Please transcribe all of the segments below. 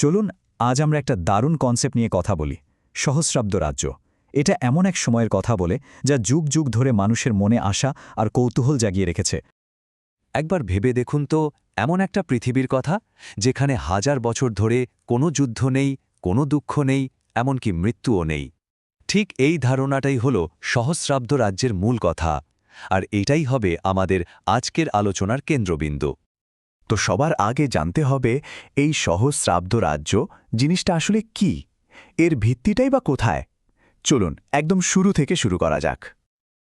চলুন আজ আমরা একটা দারুণ কনসেপ্ট নিয়ে কথা বলি, সহস্রাব্দ রাজ্য। এটা এমন এক সময়ের কথা বলে, যা যুগ যুগ ধরে মানুষের মনে আশা আর কৌতূহল জাগিয়ে রেখেছে। একবার ভেবে দেখুন তো, এমন একটা পৃথিবীর কথা, যেখানে হাজার বছর ধরে কোনো যুদ্ধ নেই, কোনো দুঃখ নেই, এমনকি মৃত্যুও নেই। ঠিক এই ধারণাটাই হল সহস্রাব্দ রাজ্যের মূল কথা, আর এটাই হবে আমাদের আজকের আলোচনার কেন্দ্রবিন্দু। তো সবার আগে জানতে হবে এই সহস্রাব্দ রাজ্য জিনিসটা আসলে কি? এর ভিত্তিটাই বা কোথায়? চলুন, একদম শুরু থেকে শুরু করা যাক।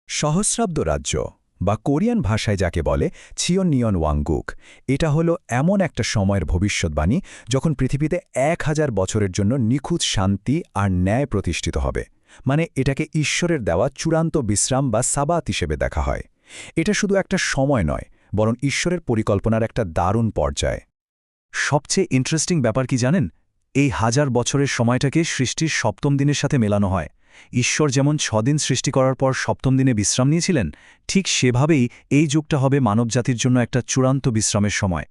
সহস্রাব্দ রাজ্য, বা কোরিয়ান ভাষায় যাকে বলে ছিয়ন নিয়ন ওয়াংগুক, এটা হলো এমন একটা সময়ের ভবিষ্যৎবাণী যখন পৃথিবীতে এক হাজার বছরের জন্য নিখুঁত শান্তি আর ন্যায় প্রতিষ্ঠিত হবে। মানে এটাকে ঈশ্বরের দেওয়া চূড়ান্ত বিশ্রাম বা সাবাত হিসেবে দেখা হয়। এটা শুধু একটা সময় নয় বরং ঈশ্বরের পরিকল্পনার একটা দারুণ পর্যায়। সবচেয়ে ইন্টারেস্টিং ব্যাপার কি জানেন? এই হাজার বছরের সময়টাকে সৃষ্টির সপ্তম দিনের সাথে মেলানো হয়। ঈশ্বর যেমন ছদিন সৃষ্টি করার পর সপ্তম দিনে বিশ্রাম নিয়েছিলেন, ঠিক সেভাবেই এই যুগটা হবে মানবজাতির জন্য একটা চূড়ান্ত বিশ্রামের সময়।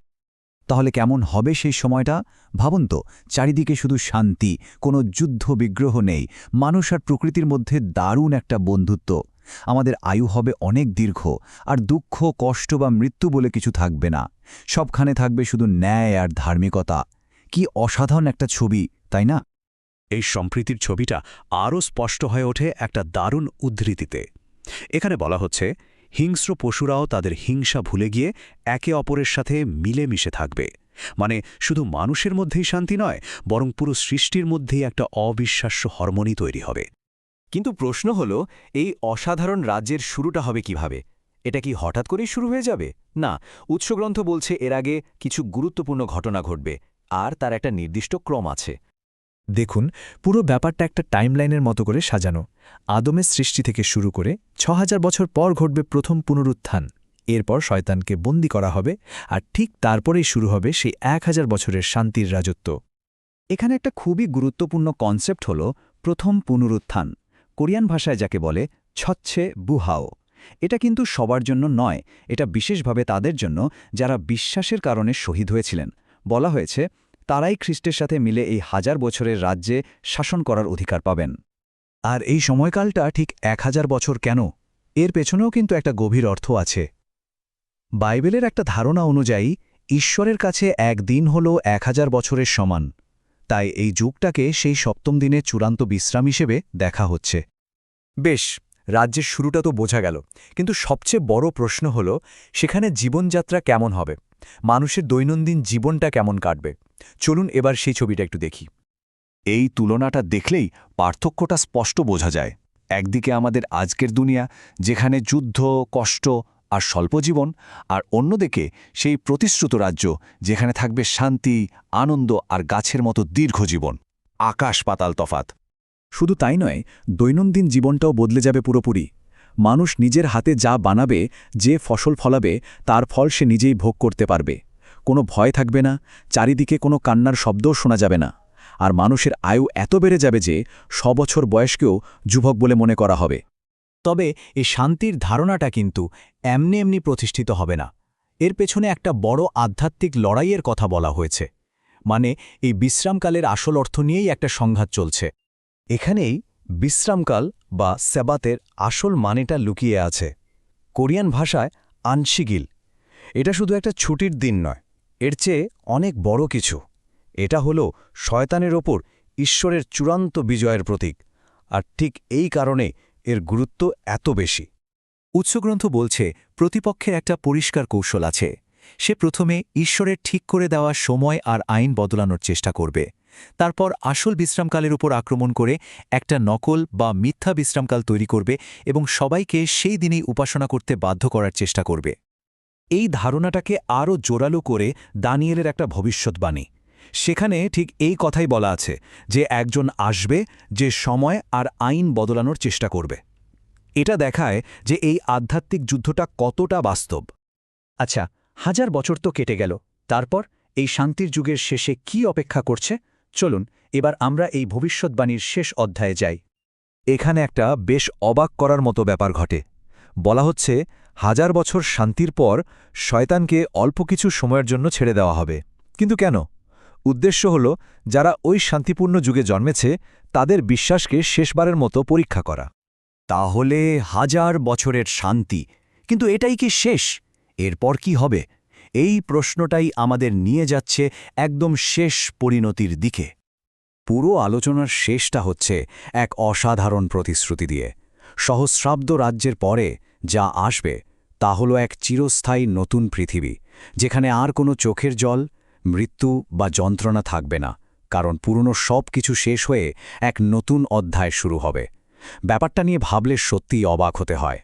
তাহলে কেমন হবে সেই সময়টা? ভাবুন তো, চারিদিকে শুধু শান্তি, কোনো যুদ্ধ বিগ্রহ নেই, মানুষ আর প্রকৃতির মধ্যে দারুণ একটা বন্ধুত্ব। আমাদের আয়ু হবে অনেক দীর্ঘ, আর দুঃখ, কষ্ট বা মৃত্যু বলে কিছু থাকবে না। সবখানে থাকবে শুধু ন্যায় আর ধার্মিকতা। কি অসাধারণ একটা ছবি, তাই না? এই সম্প্রীতির ছবিটা আরও স্পষ্ট হয়ে ওঠে একটা দারুণ উদ্ধৃতিতে। এখানে বলা হচ্ছে, হিংস্র পশুরাও তাদের হিংসা ভুলে গিয়ে একে অপরের সাথে মিলেমিশে থাকবে। মানে শুধু মানুষের মধ্যেই শান্তি নয়, বরং পুরো সৃষ্টির মধ্যেই একটা অবিশ্বাস্য হরমোনি তৈরি হবে। কিন্তু প্রশ্ন হল, এই অসাধারণ রাজ্যের শুরুটা হবে কীভাবে? এটা কি হঠাৎ করেই শুরু হয়ে যাবে? না, উৎসগ্রন্থ বলছে এর আগে কিছু গুরুত্বপূর্ণ ঘটনা ঘটবে, আর তার একটা নির্দিষ্ট ক্রম আছে। দেখুন, পুরো ব্যাপারটা একটা টাইমলাইনের মতো করে সাজানো। আদমের সৃষ্টি থেকে শুরু করে ছ বছর পর ঘটবে প্রথম পুনরুত্থান। এরপর শয়তানকে বন্দি করা হবে, আর ঠিক তারপরেই শুরু হবে সেই এক হাজার বছরের শান্তির রাজত্ব। এখানে একটা খুবই গুরুত্বপূর্ণ কনসেপ্ট হল প্রথম পুনরুত্থান। কোরিয়ান ভাষায় যাকে বলে ছচ্ছে বুহাও। এটা কিন্তু সবার জন্য নয়, এটা বিশেষভাবে তাদের জন্য যারা বিশ্বাসের কারণে শহীদ হয়েছিলেন। বলা হয়েছে, তারাই খ্রিস্টের সাথে মিলে এই হাজার বছরের রাজ্যে শাসন করার অধিকার পাবেন। আর এই সময়কালটা ঠিক এক হাজার বছর কেন? এর পেছনেও কিন্তু একটা গভীর অর্থ আছে। বাইবেলের একটা ধারণা অনুযায়ী, ঈশ্বরের কাছে এক দিন হল এক হাজার বছরের সমান। তাই এই যুগটাকে সেই সপ্তম দিনে চূড়ান্ত বিশ্রাম হিসেবে দেখা হচ্ছে। বেশ, রাজ্যের শুরুটা তো বোঝা গেল। কিন্তু সবচেয়ে বড় প্রশ্ন হল, সেখানে জীবনযাত্রা কেমন হবে? মানুষের দৈনন্দিন জীবনটা কেমন কাটবে? চলুন এবার সেই ছবিটা একটু দেখি। এই তুলনাটা দেখলেই পার্থক্যটা স্পষ্ট বোঝা যায়। একদিকে আমাদের আজকের দুনিয়া, যেখানে যুদ্ধ, কষ্ট আর স্বল্প জীবন আর অন্যদিকে সেই প্রতিশ্রুত রাজ্য যেখানে থাকবে শান্তি, আনন্দ আর গাছের মতো দীর্ঘ জীবন, আকাশ পাতাল তফাত। শুধু তাই নয়, দৈনন্দিন জীবনটাও বদলে যাবে পুরোপুরি। মানুষ নিজের হাতে যা বানাবে, যে ফসল ফলাবে, তার ফল সে নিজেই ভোগ করতে পারবে। কোনো ভয় থাকবে না, চারিদিকে কোনো কান্নার শব্দও শোনা যাবে না। আর মানুষের আয়ু এত বেড়ে যাবে যে শ বছর বয়সকেও যুবক বলে মনে করা হবে। তবে এই শান্তির ধারণাটা কিন্তু এমনি এমনি প্রতিষ্ঠিত হবে না। এর পেছনে একটা বড় আধ্যাত্মিক লড়াইয়ের কথা বলা হয়েছে। মানে এই বিশ্রামকালের আসল অর্থ নিয়েই একটা সংঘাত চলছে। এখানেই বিশ্রামকাল বা সেবাতের আসল মানেটা লুকিয়ে আছে। কোরিয়ান ভাষায় আনশিগিল। এটা শুধু একটা ছুটির দিন নয়, এর চেয়ে অনেক বড় কিছু। এটা হল শয়তানের ওপর ঈশ্বরের চূড়ান্ত বিজয়ের প্রতীক। আর ঠিক এই কারণে এর গুরুত্ব এত বেশি। উৎসগ্রন্থ বলছে, প্রতিপক্ষের একটা পরিষ্কার কৌশল আছে। সে প্রথমে ঈশ্বরের ঠিক করে দেওয়া সময় আর আইন বদলানোর চেষ্টা করবে। তারপর আসল বিশ্রামকালের উপর আক্রমণ করে একটা নকল বা মিথ্যা বিশ্রামকাল তৈরি করবে এবং সবাইকে সেই দিনেই উপাসনা করতে বাধ্য করার চেষ্টা করবে। এই ধারণাটাকে আরও জোরালো করে দানিয়েলের একটা ভবিষ্যৎবাণী। সেখানে ঠিক এই কথাই বলা আছে, যে একজন আসবে, যে সময় আর আইন বদলানোর চেষ্টা করবে। এটা দেখায় যে এই আধ্যাত্মিক যুদ্ধটা কতটা বাস্তব। আচ্ছা হাজার বছর তো কেটে গেল, তারপর এই শান্তির যুগের শেষে কি অপেক্ষা করছে? চলুন, এবার আমরা এই ভবিষ্যৎবাণীর শেষ অধ্যায়ে যাই। এখানে একটা বেশ অবাক করার মতো ব্যাপার ঘটে। বলা হচ্ছে, হাজার বছর শান্তির পর শয়তানকে অল্প কিছু সময়ের জন্য ছেড়ে দেওয়া হবে। কিন্তু কেন? উদ্দেশ্য হল, যারা ওই শান্তিপূর্ণ যুগে জন্মেছে, তাদের বিশ্বাসকে শেষবারের মতো পরীক্ষা করা। তাহলে হাজার বছরের শান্তি, কিন্তু এটাই কি শেষ? এরপর কি হবে? এই প্রশ্নটাই আমাদের নিয়ে যাচ্ছে একদম শেষ পরিণতির দিকে। পুরো আলোচনার শেষটা হচ্ছে এক অসাধারণ প্রতিশ্রুতি দিয়ে। সহস্রাব্দ রাজ্যের পরে যা আসবে, তা হল এক চিরস্থায়ী নতুন পৃথিবী, যেখানে আর কোনো চোখের জল মৃত্যু বা যন্ত্রণা থাকবে না, কারণ পুরনো সব কিছু শেষ হয়ে এক নতুন অধ্যায় শুরু হবে। ব্যাপারটা নিয়ে ভাবলে সত্যিই অবাক হতে হয়।